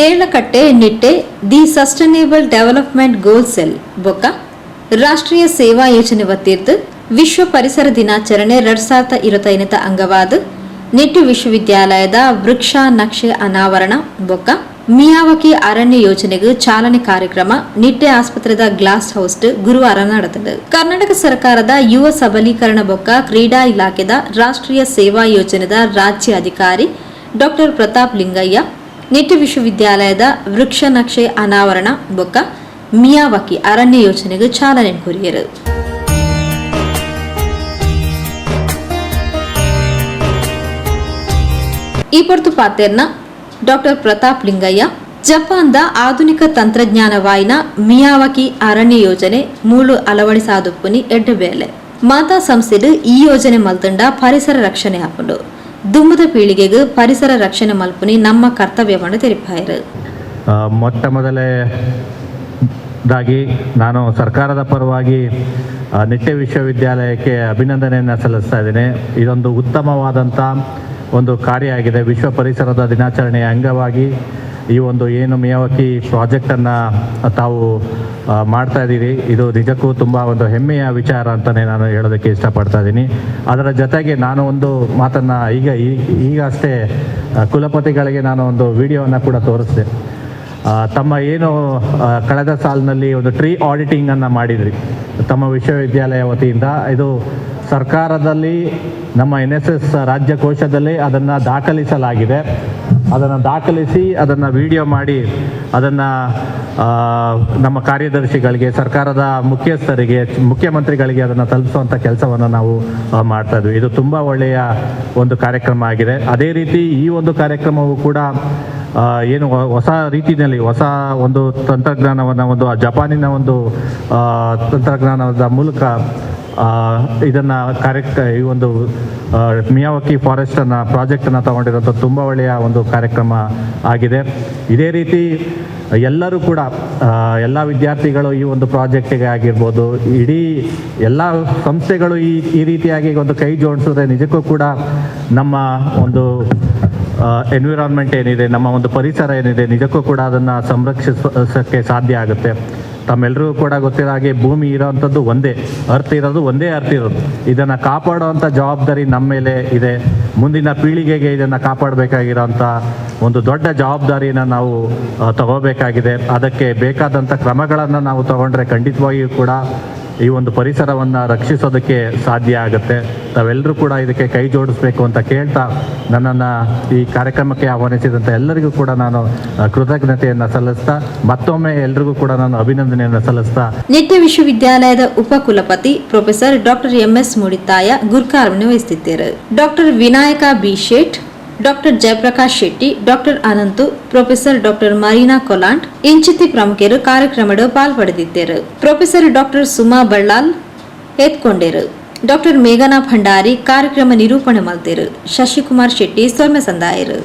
Deralakatte Nitte, the sustainable development goal cell ಬೊಕ್ಕ ರಾಷ್ಟ್ರೀಯ ಸೇವಾ ಯೋಜನೆ ವತಿರ್ದು ವಿಶ್ವ ಪರಿಸರ ದಿನಾಚರಣೆ ಎರಡ್ ಸಾವಿರದ ಇರುವತ್ತೈದನೇದ ಅಂಗವಾದ, ನಿಟ್ಟು ವಿಶ್ವವಿದ್ಯಾಲಯದ ವೃಕ್ಷ ನಕ್ಷೆ ಅನಾವರಣ ಬೊಕ್ಕ ಮಿಯಾವಕಿ ಅರಣ್ಯ ಯೋಜನೆಗೆ ಚಾಲನೆ ಕಾರ್ಯಕ್ರಮ, ನಿಟ್ಟೆ ಆಸ್ಪತ್ರೆದ ಗ್ಲಾಸ್ ಹೌಸ್ ಗುರುವಾರ ನಡೆದಿದೆ. ಕರ್ನಾಟಕ ಸರ್ಕಾರದ ಯುವ ಸಬಲೀಕರಣ ಬೊಕ್ಕ ಕ್ರೀಡಾ ಇಲಾಖೆದ ರಾಷ್ಟ್ರೀಯ ಸೇವಾ ಯೋಜನೆದ ರಾಜ್ಯ ಅಧಿಕಾರಿ ಡಾಕ್ಟರ್ ಪ್ರತಾಪ್ ಲಿಂಗಯ್ಯ ನಿಟ್ಟು ವಿಶ್ವವಿದ್ಯಾಲಯದ ವೃಕ್ಷ ನಕ್ಷೆ ಅನಾವರಣ ಬೊಕ್ಕ ಮಿಯಾವಕಿ ಅರಣ್ಯ ಯೋಜನೆಗೆ ಚಾಲನೆ ಕೊರಿಯರು. ಈ ಪೊರ್ತು ಪಾತೆರ್ನ ಡಾಕ್ಟರ್ ಪ್ರತಾಪ್ ಲಿಂಗಯ್ಯ, ಜಪಾನ್ದ ಆಧುನಿಕ ತಂತ್ರಜ್ಞಾನವಾಯಿನ ಮಿಯಾವಕಿ ಅರಣ್ಯ ಯೋಜನೆ ಮೂಳು ಅಳವಡಿಸಾದುಪ್ಪುನಿ ಎಡ್ಡಬೇಲೆ. ಮಾತಾ ಸಂಸ್ಥೆಡು ಈ ಯೋಜನೆ ಮಲ್ತಂಡ ಪರಿಸರ ರಕ್ಷಣೆ ಹಾಕೊಂಡು. ದುಂಬದ ಪೀಳಿಗೆಗೆ ಪರಿಸರ ರಕ್ಷಣೆ ಮಲ್ಪುನಿ ನಮ್ಮ ಕರ್ತವ್ಯವನ್ನು ತೆರಿಪಾಯರು. ಆ, ಮೊಟ್ಟ ಮೊದಲನೇದಾಗಿ ನಾನು ಸರ್ಕಾರದ ಪರವಾಗಿ ನಿಟ್ಟೆ ವಿಶ್ವವಿದ್ಯಾಲಯಕ್ಕೆ ಅಭಿನಂದನೆಯನ್ನು ಸಲ್ಲಿಸ್ತಾ ಇದ್ದೇನೆ. ಇದೊಂದು ಉತ್ತಮವಾದಂಥ ಒಂದು ಕಾರ್ಯ ಆಗಿದೆ. ವಿಶ್ವ ಪರಿಸರದ ದಿನಾಚರಣೆಯ ಅಂಗವಾಗಿ ಈ ಒಂದು ಏನು ಮಿಯಾವಕಿ ಪ್ರಾಜೆಕ್ಟನ್ನು ತಾವು ಮಾಡ್ತಾ ಇದ್ದೀರಿ. ಇದು ನಿಜಕ್ಕೂ ತುಂಬ ಒಂದು ಹೆಮ್ಮೆಯ ವಿಚಾರ ಅಂತಲೇ ನಾನು ಹೇಳೋದಕ್ಕೆ ಇಷ್ಟಪಡ್ತಾ ಇದ್ದೀನಿ. ಅದರ ಜೊತೆಗೆ ನಾನು ಒಂದು ಮಾತನ್ನು ಈಗ ಈಗ ಅಷ್ಟೇ ಕುಲಪತಿಗಳಿಗೆ ನಾನು ಒಂದು ವಿಡಿಯೋವನ್ನು ಕೂಡ ತೋರಿಸಿದೆ. ತಮ್ಮ ಏನು ಕಳೆದ ಸಾಲಿನಲ್ಲಿ ಒಂದು ಟ್ರೀ ಆಡಿಟಿಂಗನ್ನು ಮಾಡಿದ್ರಿ. ತಮ್ಮ ವಿಶ್ವವಿದ್ಯಾಲಯ ವತಿಯಿಂದ. ಇದು ಸರ್ಕಾರದಲ್ಲಿ, ನಮ್ಮ ಎನ್ ಎಸ್ ಎಸ್ ರಾಜ್ಯ ಕೋಶದಲ್ಲಿ ಅದನ್ನು ದಾಖಲಿಸಲಾಗಿದೆ. ಅದನ್ನು ದಾಖಲಿಸಿ, ಅದನ್ನು ವಿಡಿಯೋ ಮಾಡಿ, ಅದನ್ನು ನಮ್ಮ ಕಾರ್ಯದರ್ಶಿಗಳಿಗೆ, ಸರ್ಕಾರದ ಮುಖ್ಯಸ್ಥರಿಗೆ, ಮುಖ್ಯಮಂತ್ರಿಗಳಿಗೆ ಅದನ್ನು ತಲುಪಿಸುವಂಥ ಕೆಲಸವನ್ನು ನಾವು ಮಾಡ್ತಾ ಇದ್ವಿ. ಇದು ತುಂಬ ಒಳ್ಳೆಯ ಒಂದು ಕಾರ್ಯಕ್ರಮ ಆಗಿದೆ. ಅದೇ ರೀತಿ ಈ ಒಂದು ಕಾರ್ಯಕ್ರಮವು ಕೂಡ ಏನು ಹೊಸ ರೀತಿಯಲ್ಲಿ, ಹೊಸ ಒಂದು ತಂತ್ರಜ್ಞಾನವನ್ನು, ಒಂದು ಜಪಾನಿನ ಒಂದು ತಂತ್ರಜ್ಞಾನದ ಮೂಲಕ ಇದನ್ನ ಕಾರ್ಯಕ್ರ ಈ ಒಂದು ಮಿಯಾವಕಿ ಫಾರೆಸ್ಟ್ ಅನ್ನ ಪ್ರಾಜೆಕ್ಟ್ ಅನ್ನ ತಗೊಂಡಿರೋಂಥ ತುಂಬ ಒಳ್ಳೆಯ ಒಂದು ಕಾರ್ಯಕ್ರಮ ಆಗಿದೆ. ಇದೇ ರೀತಿ ಎಲ್ಲರೂ ಕೂಡ ಎಲ್ಲ ವಿದ್ಯಾರ್ಥಿಗಳು ಈ ಒಂದು ಪ್ರಾಜೆಕ್ಟಿಗೆ ಆಗಿರ್ಬೋದು, ಇಡೀ ಎಲ್ಲ ಸಂಸ್ಥೆಗಳು ಈ ಈ ರೀತಿಯಾಗಿ ಒಂದು ಕೈ ಜೋಡಿಸಿದ್ರೆ ನಿಜಕ್ಕೂ ಕೂಡ ನಮ್ಮ ಒಂದು ಎನ್ವಿರಾನ್ಮೆಂಟ್ ಏನಿದೆ, ನಮ್ಮ ಒಂದು ಪರಿಸರ ಏನಿದೆ, ನಿಜಕ್ಕೂ ಕೂಡ ಅದನ್ನು ಸಂರಕ್ಷಿಸೋಕ್ಕೆ ಸಾಧ್ಯ ಆಗುತ್ತೆ. ತಮ್ಮೆಲ್ಲರಿಗೂ ಕೂಡ ಗೊತ್ತಿರೋ ಹಾಗೆ ಭೂಮಿ ಇರೋವಂಥದ್ದು ಒಂದೇ ಅರ್ಥ ಇರೋದು ಒಂದೇ ಅರ್ಥ ಇರೋದು. ಇದನ್ನು ಕಾಪಾಡುವಂಥ ಜವಾಬ್ದಾರಿ ನಮ್ಮ ಮೇಲೆ ಇದೆ. ಮುಂದಿನ ಪೀಳಿಗೆಗೆ ಇದನ್ನು ಕಾಪಾಡಬೇಕಾಗಿರೋಂಥ ಒಂದು ದೊಡ್ಡ ಜವಾಬ್ದಾರಿಯನ್ನು ನಾವು ತಗೋಬೇಕಾಗಿದೆ. ಅದಕ್ಕೆ ಬೇಕಾದಂಥ ಕ್ರಮಗಳನ್ನು ನಾವು ತಗೊಂಡ್ರೆ ಖಂಡಿತವಾಗಿಯೂ ಕೂಡ ಈ ಒಂದು ಪರಿಸರವನ್ನು ರಕ್ಷಿಸೋದಕ್ಕೆ ಸಾಧ್ಯ ಆಗುತ್ತೆ. ತಾವೆಲ್ಲರೂ ಕೂಡ ಇದಕ್ಕೆ ಕೈ ಜೋಡಿಸ್ಬೇಕು ಅಂತ ಕೇಳ್ತಾ ನನ್ನನ್ನು ಈ ಕಾರ್ಯಕ್ರಮಕ್ಕೆ ಆಹ್ವಾನಿಸಿದಂಥ ಎಲ್ಲರಿಗೂ ಕೂಡ ನಾನು ಕೃತಜ್ಞತೆಯನ್ನು ಸಲ್ಲಿಸ್ತಾ, ಮತ್ತೊಮ್ಮೆ ಎಲ್ರಿಗೂ ಕೂಡ ನಾನು ಅಭಿನಂದನೆಯನ್ನು ಸಲ್ಲಿಸ್ತಾ. ನಿಟ್ಟೆ ವಿಶ್ವವಿದ್ಯಾಲಯದ ಉಪಕುಲಪತಿ ಪ್ರೊಫೆಸರ್ ಡಾಕ್ಟರ್ ಎಂಎಸ್ ಮುಡಿತಾಯ ಗುರುಕಾರ್ವನೆ ವಹಿಸುತ್ತಿದ್ದಾರೆ doctor Vinayaka B Shet doctor Jayaprakash Shetty, doctor Ananthu, professor doctor Marina ಕೊಲಾಂಟ್ ಇಂಚಿತಿ ಪ್ರಮುಖರು ಕಾರ್ಯಕ್ರಮದ ಪಾಲ್ಪಡೆದಿದ್ದರು. ಪ್ರೊಫೆಸರ್ ಡಾಕ್ಟರ್ ಸುಮಾ ಬಳ್ಳಾಲ್ ಎತ್ಕೊಂಡರು. ಡಾಕ್ಟರ್ ಮೇಘನಾ ಭಂಡಾರಿ ಕಾರ್ಯಕ್ರಮ ನಿರೂಪಣೆ ಮಾಡಿದರು. ಶಶಿಕುಮಾರ್ ಶೆಟ್ಟಿ, ಸೌಮ್ಯ ಸಂದಾಯರು.